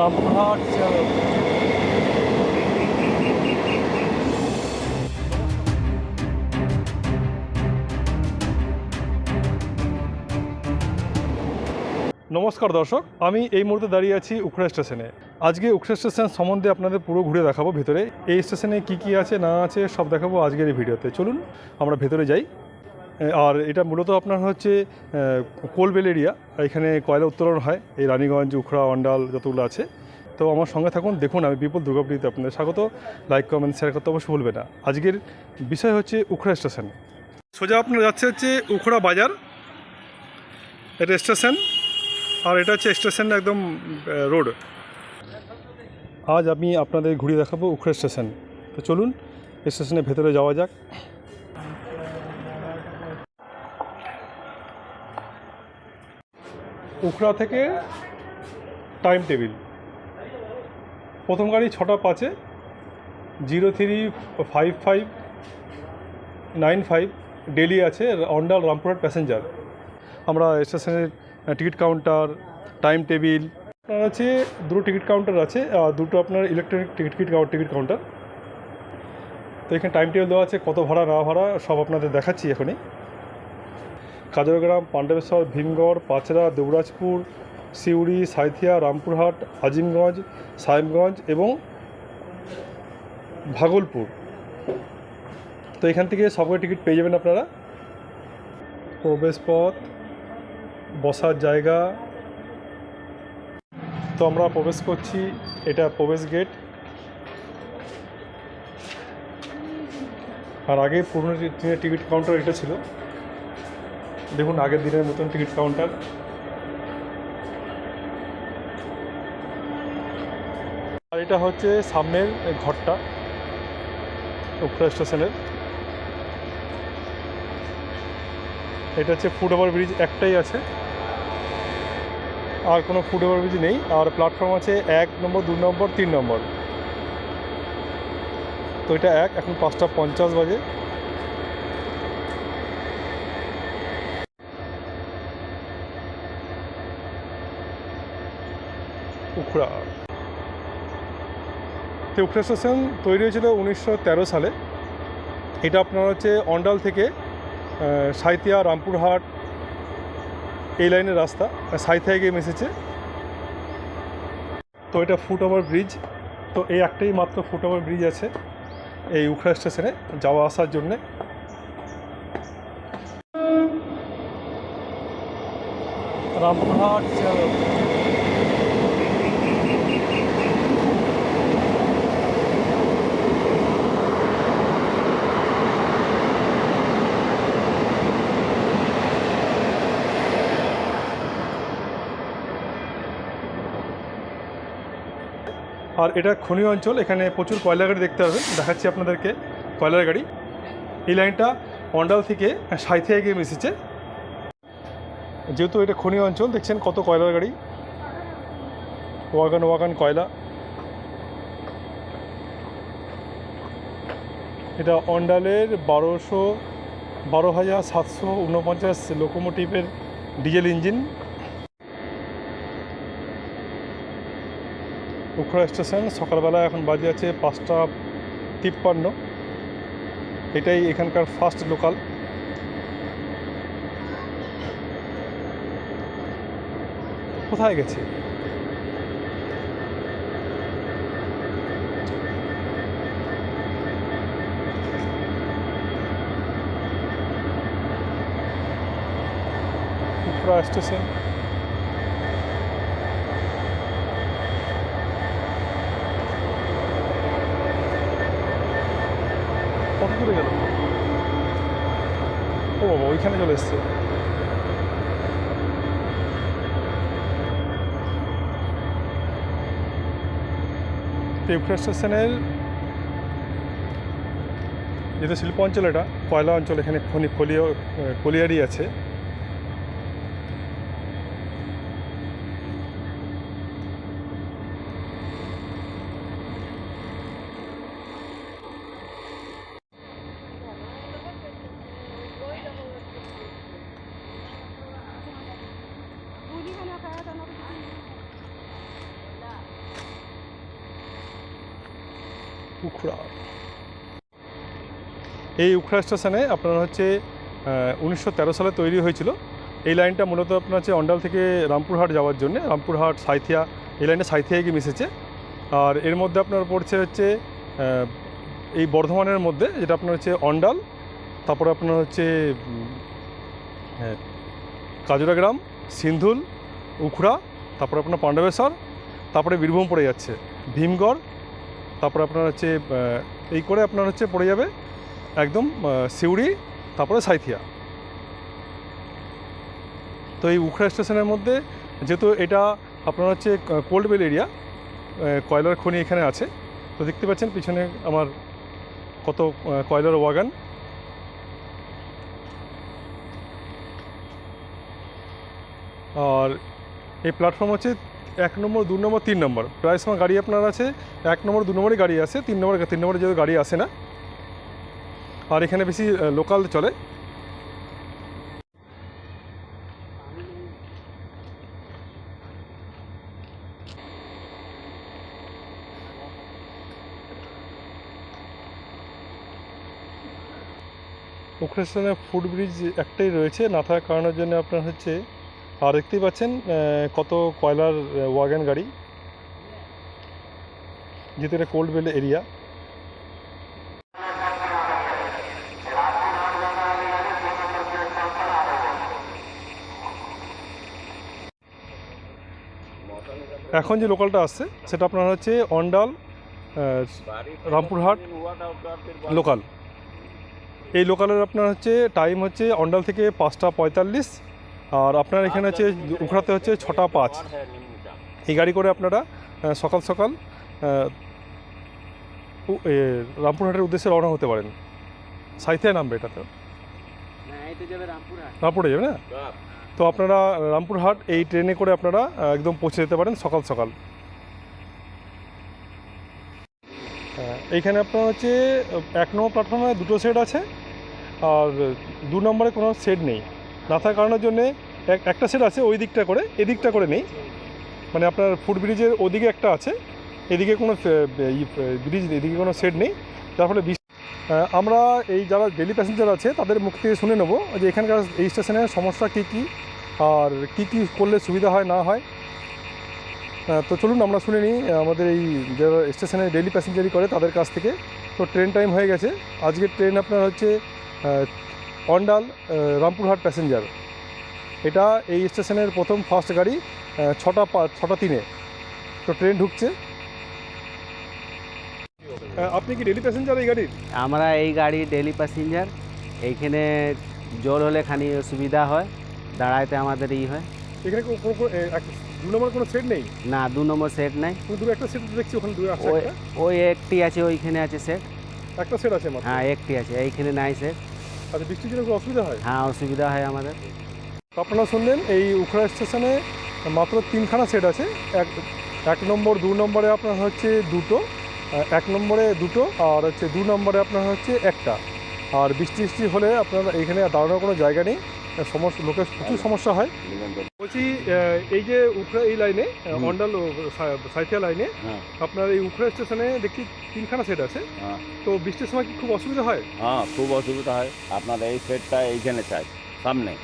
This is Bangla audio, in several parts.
রামপুরহাট নমস্কার দর্শক, আমি এই মুহূর্তে দাঁড়িয়ে আছি উখড়া স্টেশনে। আজকে উখড়া স্টেশন সম্বন্ধে আপনাদের পুরো ঘুরে দেখাবো ভেতরে। এই স্টেশনে কি কি আছে, না আছে, সব দেখাবো আজকের এই ভিডিওতে। চলুন, আমরা ভেতরে যাই। আর এটা মূলত আপনার হচ্ছে কোলবেল এরিয়া এখানে কয়লা উত্তোলন হয়, এই রানীগঞ্জ, উখড়া, অন্ডাল যতগুলো আছে। তো আমার সঙ্গে থাকুন, দেখুন, আমি বিপুল দুর্গাপুরীতে আপনাদের স্বাগত। লাইক কমেন্ট শেয়ার করতে অবশ্যই ভুলবে না। আজকের বিষয় হচ্ছে উখড়া স্টেশন সোজা আপনার যাচ্ছে হচ্ছে উখড়া বাজার, এটা স্টেশন আর এটা হচ্ছে স্টেশন একদম রোড আজ আমি আপনাদের ঘুরিয়ে দেখাবো উখড়া স্টেশন তো চলুন স্টেশনের ভেতরে যাওয়া যাক। উখড়া থেকে টাইম টেবিল প্রথম গাড়ি ছটা পাঁচে zero three five five nine five daily আছে অন্ডাল রামপুরহাট প্যাসেঞ্জার আমরা স্টেশনের টিকিট কাউন্টার টাইম টেবিল আপনার আছে দুটো টিকিট কাউন্টার আছে দুটো আপনার electronic ticket ticket ticket counter তো এখানে টাইম টেবিল দেওয়া আছে, কত ভাড়া না ভাড়া, সব আপনাদের দেখাচ্ছি এখনই। কাজরগ্রাম পাণ্ডবেশ্বর, ভীমগড় পাচড়া দেবরাজপুর, সিউড়ি, সাঁইথিয়া, রামপুরহাট, আজিমগঞ্জ, সাহেবগঞ্জ এবং ভাগলপুর। তো এখান থেকে সবগুলো টিকিট পেয়ে যাবেন আপনারা। প্রবেশপথ, বসার জায়গা। তো আমরা প্রবেশ করছি, এটা প্রবেশ গেট। আর আগে পুরনো দিনের টিকিট কাউন্টার, এটা ছিল। দেখুন, আগের দিনের মতন টিকিট কাউন্টার আর এটা হচ্ছে সামনের ঘরটা, উখড়া স্টেশনের। এটা হচ্ছে ফুট ওভার ব্রিজ একটাই আছে। আর কোনো ফুট ওভার ব্রিজ নেই। আর প্ল্যাটফর্ম আছে এক নম্বর, দু নম্বর, তিন নম্বর। তো এটা এক, এখন পাঁচটা পঞ্চাশ বাজে। উখড়া তো উখড়া স্টেশন তৈরি হয়েছিল উনিশশো তেরো সালে। এটা আপনার হচ্ছে অন্ডাল থেকে আহ, সাঁইথিয়া রামপুরহাট এই লাইনের রাস্তা সাঁইথিয়ায় গিয়ে মিশেছে। তো এটা ফুট ওভার ব্রিজ তো এই একটাই মাত্র ফুট ওভার ব্রিজ আছে এই উখড়া স্টেশনে যাওয়া আসার জন্যে। রামপুরহাট আর এটা খনি অঞ্চল, এখানে প্রচুর কয়লা গাড়ি দেখতে পাবেন। দেখাচ্ছি আপনাদেরকে কয়লার গাড়ি। এই লাইনটা অন্ডাল থেকে সাঁইথিয়ায় গিয়ে মিশেছে। যেহেতু এটা খনি অঞ্চল, দেখছেন কত কয়লার গাড়ি? ওয়াগান ওয়াগান কয়লা। এটা অন্ডালের বারোশো, বারো হাজার সাতশো উনপঞ্চাশ লোকোমোটিভের ডিজেল ইঞ্জিন উখড়া স্টেশন, সকালবেলা এখন বাজে আছে পাঁচটা তিপ্পান্ন। এটাই এখানকার ফার্স্ট লোকাল কোথায় গেছে? স্টেশন। দূরে গেল ও বাবা, ওইখানে চলে এসছে। উখড়া স্টেশনের যেহেতু শিল্প অঞ্চল এটা কয়লা অঞ্চল, এখানে খনি কলিয়া কলিয়ারি আছে। উখড়া। এই উখড়া স্টেশনে আপনার হচ্ছে উনিশশো তেরো সালে তৈরি হয়েছিল। এই লাইনটা মূলত আপনার হচ্ছে অন্ডাল থেকে রামপুরহাট যাওয়ার জন্য রামপুরহাট সাইথিয়া এই লাইনে সাঁইথিয়ায় গিয়ে মিশেছে। আর এর মধ্যে আপনার পড়ছে হচ্ছে এই বর্ধমানের মধ্যে যেটা আপনার হচ্ছে অন্ডাল তারপরে আপনার হচ্ছে হ্যাঁ, কাজুরাগ্রাম সিন্ধুল উখড়া তারপরে আপনার পাণ্ডবেশ্বর তারপরে বীরভূম পড়ে যাচ্ছে। ভীমগড় তারপরে আপনার হচ্ছে এই করে আপনার হচ্ছে পড়ে যাবে একদম সিউড়ি, তারপরে সাইথিয়া। তো এই উখড়া স্টেশনের মধ্যে যেহেতু এটা আপনার হচ্ছে কোল্ড বেল এরিয়া কয়লার খনি এখানে আছে। তো দেখতে পাচ্ছেন পিছনে আমার কত কয়লার ওয়াগান। আর এই প্ল্যাটফর্ম হচ্ছে এক নম্বর, দু নম্বর, তিন নম্বর। প্রায় সময় গাড়ি আপনার আছে, এক নম্বর, দু নম্বরই গাড়ি আছে তিন নম্বর, তিন নম্বরে যেহেতু গাড়ি আসে না। আর এখানে বেশি লোকাল চলে। উখড়া স্টেশনে ফুট ব্রিজ একটাই রয়েছে, না থাকার কারণের জন্য আপনার হচ্ছে আর দেখতেই পাচ্ছেন কত কয়লার ওয়াগান গাড়ি। যেহেতু এটা কোল্ড বেল এরিয়া এখন যে লোকালটা আসছে, সেটা আপনার হচ্ছে অন্ডাল রামপুরহাট লোকাল এই লোকালের আপনার হচ্ছে টাইম হচ্ছে অন্ডাল থেকে পাঁচটা পঁয়তাল্লিশ। আর আপনার এখানে হচ্ছে উখড়াতে হচ্ছে ছটা পাঁচ। এই গাড়ি করে আপনারা সকাল সকাল রামপুরহাটের উদ্দেশ্যে রওনা হতে পারেন। সাইথিয়া নামবে এটাতে। রামপুরে যাবে না? তো আপনারা রামপুরহাট এই ট্রেনে করে আপনারা একদম পৌঁছে যেতে পারেন সকাল সকাল। হ্যাঁ, এইখানে আপনার হচ্ছে এক নম্বর প্ল্যাটফর্মে দুটো সেট আছে আর দু নম্বরে কোনো সেট নেই। না থাকার কারণের জন্যে এক একটা সেট আছে ওই দিকটা করে, এদিকটা করে নেই। মানে আপনার ফুট ব্রিজের ওদিকে একটা আছে, এদিকে কোনো ব্রিজ এদিকে কোনো সেট নেই। যার ফলে আমরা এই যারা ডেলি প্যাসেঞ্জার আছে, তাদের মুখ থেকে শুনে নেব যে এখানকার এই স্টেশনের সমস্যা কী কী, আর কী কী করলে সুবিধা হয় না হয়। তো চলুন আমরা শুনে নিই, আমাদের এই যারা স্টেশনে ডেলি প্যাসেঞ্জারি করে, তাদের কাছ থেকে। তো ট্রেন টাইম হয়ে গেছে। আজকের ট্রেন আপনার হচ্ছে অন্ডাল রামপুরহাট প্যাসেঞ্জার। এটা এই স্টেশনের প্রথম ফার্স্ট গাড়ি ছটা ছটা তিনে। তো ট্রেন ঢুকছে। আপনি কি ডেলি প্যাসেঞ্জার এই গাড়ির? আমরা এই গাড়ি ডেলি প্যাসেঞ্জার এইখানে জল হলে খানি সুবিধা হয় দাঁড়াইতে আমাদের ই হয়। এখানে দু নম্বর কোনো সেট নেই? না দু নম্বর সেট নাই। দু একটা সেট দেখছি ওখানে দু ওই একটি। আছে ওইখানে আছে সেট একটা সেট আছে হ্যাঁ একটি আছে এইখানে নাই সেট আচ্ছা বৃষ্টির জন্য অসুবিধা হয়? হ্যাঁ অসুবিধা হয় আমাদের। আপনারা শুনলেন এই উখড়া স্টেশনে মাত্র তিনখানা সেট আছে। এক এক নম্বর দু নম্বরে আপনার হচ্ছে দুটো এক নম্বরে দুটো আর হচ্ছে দু নম্বরে আপনার হচ্ছে একটা। আর বৃষ্টি বৃষ্টি হলে আপনার এখানে দাঁড়ানোর কোনো জায়গা নেই। সমস্যা লোকের প্রচুর সমস্যা হয়। বলছি এই যে উখড়া এই লাইনে। অন্ডাল ও লাইনে হ্যাঁ। আপনার এই উখড়া স্টেশনে দেখছি তিনখানা সেট আছে। হ্যাঁ। তো বৃষ্টির সময় কি খুব অসুবিধা হয়? হ্যাঁ খুব অসুবিধা হয়। আপনার এই সেটটা এইখানে চাই সামনে।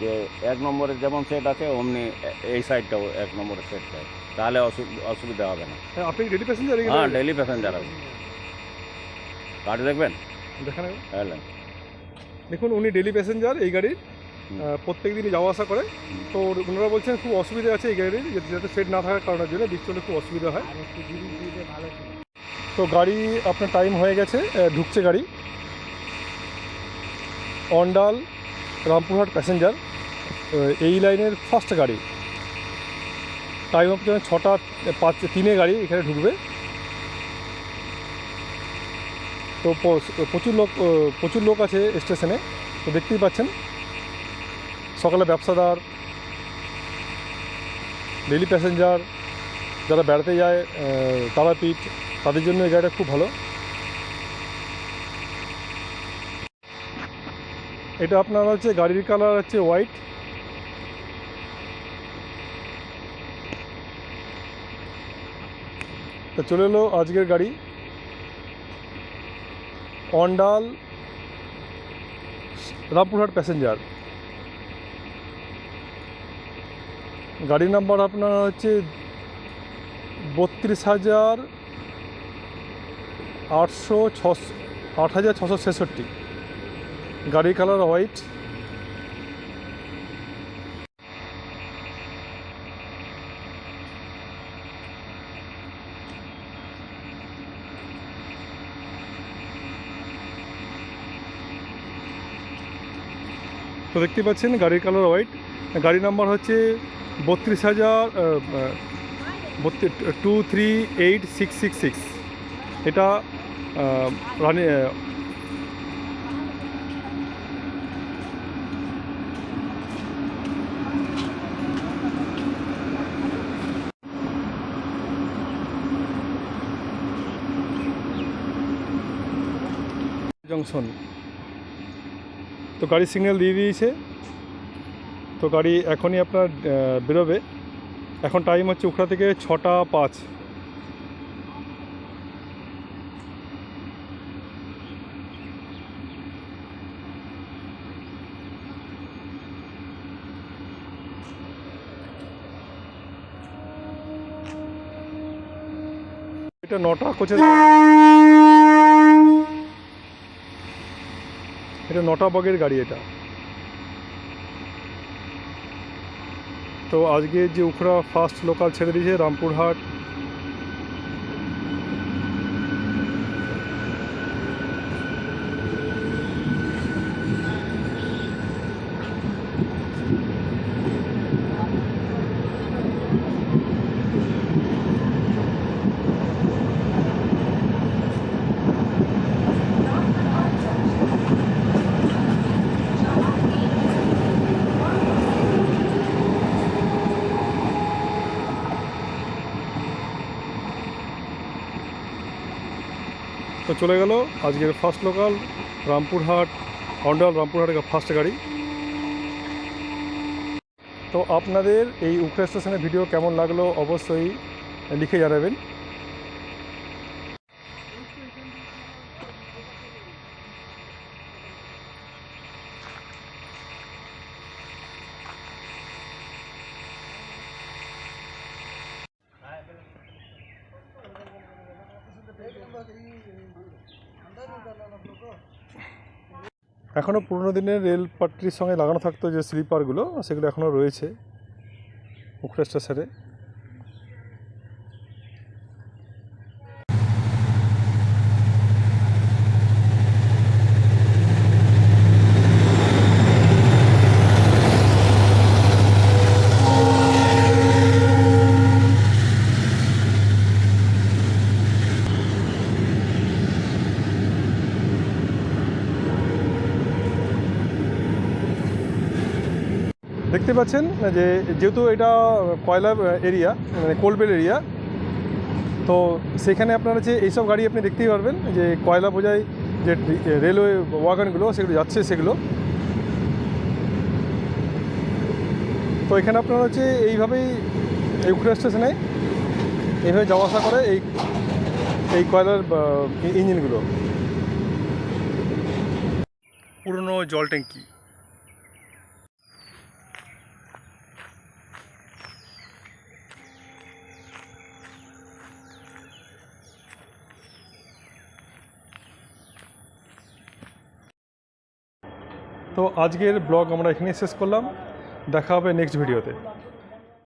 যে এক নম্বরের যেমন সেট আছে অমনি এই সাইডটাও এক নম্বরের সেট চাই তাহলে অসু- অসুবিধা হবে না। হ্যাঁ, আপনি ডেলি প্যাসেঞ্জার হ্যাঁ ডেলি প্যাসেঞ্জার আছে। গাড়ি দেখবেন? দেখান দেখুন উনি ডেলি প্যাসেঞ্জার এই গাড়ির। প্রত্যেক দিনই যাওয়া আসা করে। তো ওনারা বলছেন খুব অসুবিধা আছে এই গাড়ির যাতে- সেট না থাকার কারণের জন্য বৃষ্টি হলে খুব অসুবিধা হয়। তো গাড়ি আপনার টাইম হয়ে গেছে ঢুকছে গাড়ি। অন্ডাল রামপুরহাট প্যাসেঞ্জার এই লাইনের ফার্স্ট গাড়ি। টাইম আপনার ছটা পাঁচ তিনে গাড়ি এখানে ঢুকবে। তো প্রচুর লোক প্রচুর লোক আছে স্টেশনে তো দেখতেই পাচ্ছেন। সকালে ব্যবসাদার ডেলি প্যাসেঞ্জার যারা বেড়াতে যায় তারাপীঠ, তাদের জন্য এই গাড়িটা খুব ভালো। এটা আপনার হচ্ছে গাড়ির কালার হচ্ছে হোয়াইট তো চলে এলো আজকের গাড়ি। অন্ডাল, রামপুরহাট প্যাসেঞ্জার গাড়ি নাম্বার আপনার হচ্ছে বত্রিশ হাজার আটশো ছশো, আট হাজার ছশো ছেষট্টি। গাড়ির কালার হোয়াইট। তো দেখতে পাচ্ছেন গাড়ির কালার হোয়াইট। গাড়ি নাম্বার হচ্ছে বত্রিশ হাজার two three eight six six six এটা রানি জংশন। তো গাড়ি সিগন্যাল দিয়ে দিয়েছে। তো গাড়ি এখনই আপনার বেরোবে। এখন টাইম হচ্ছে উখড়া থেকে ছটা পাঁচ। এটা নটা কোচের এটা নটা বগের গাড়ি এটা। তো আজকে যে উখড়া ফার্স্ট লোকাল ছেড়ে দিয়েছে রামপুরহাট তো চলে গেল। আজকের ফার্স্ট লোকাল রামপুরহাট, অন্ডাল, রামপুরহাটের ফার্স্ট গাড়ি। তো আপনাদের এই উখড়া স্টেশনের ভিডিও কেমন লাগল অবশ্যই লিখে জানাবেন। এখনও পুরনো দিনের রেল পাট্রির সঙ্গে লাগানো থাকতো যে স্লিপারগুলো, সেগুলো এখনও রয়েছে। উখড়া স্টেশনে দেখতে পাচ্ছেন যে যেহেতু এটা কয়লা এরিয়া মানে কোলবেল এরিয়া, তো সেখানে আপনারা যে এইসব গাড়ি আপনি দেখতেই পারবেন, যে কয়লা বোঝাই যে রেলওয়ে ওয়াগনগুলো, সেগুলো যাচ্ছে সেগুলো। তো এখানে আপনারা হচ্ছে এইভাবেই এই উখড়া স্টেশনে এইভাবে যাওয়া আসা করে এই এই কয়লার ইঞ্জিনগুলো। পুরনো জল ট্যাঙ্কি। তো আজকের ব্লগ আমরা এখানেই শেষ করলাম। দেখা হবে নেক্সট ভিডিওতে